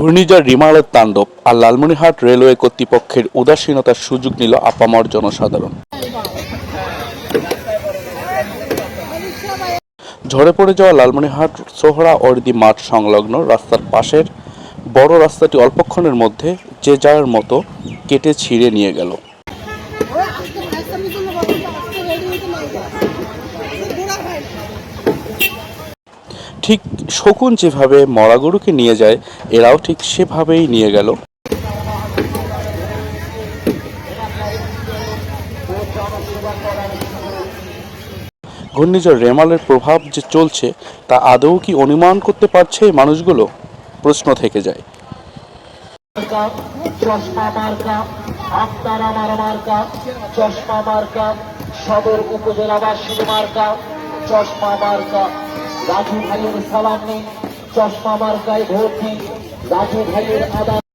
ঘূর্ণিঝড় রিমালের তাণ্ডব আর লালমনিরহাট রেলওয়ে কর্তৃপক্ষের উদাসীনতার সুযোগ নিল আপামর জনসাধারণ। ঝরে পড়ে যাওয়া লালমনিরহাট, সোহরা, অর্দি মাঠ সংলগ্ন রাস্তার পাশের বড় রাস্তাটি অল্পক্ষণের মধ্যে যে যার মতো কেটে ছিঁড়ে নিয়ে গেল। ঠিক শকুন যেভাবে মরা গরুকে নিয়ে যায়, এরাও ঠিক সেভাবেই নিয়ে গেল। ঘূর্ণিঝড় রেমালের প্রভাব যে চলছে, তা আদৌ কি অনুমান করতে পারছে মানুষগুলো? প্রশ্ন থেকে যায়। চশমা মার্কা সদর উপজেলাবাসীর মার্কা, চশমা মার্কা। রাজু ভাইয়ের সালাম নেই চশমা মার্কায় ভোট নেই রাজু ভাইয়ের আদান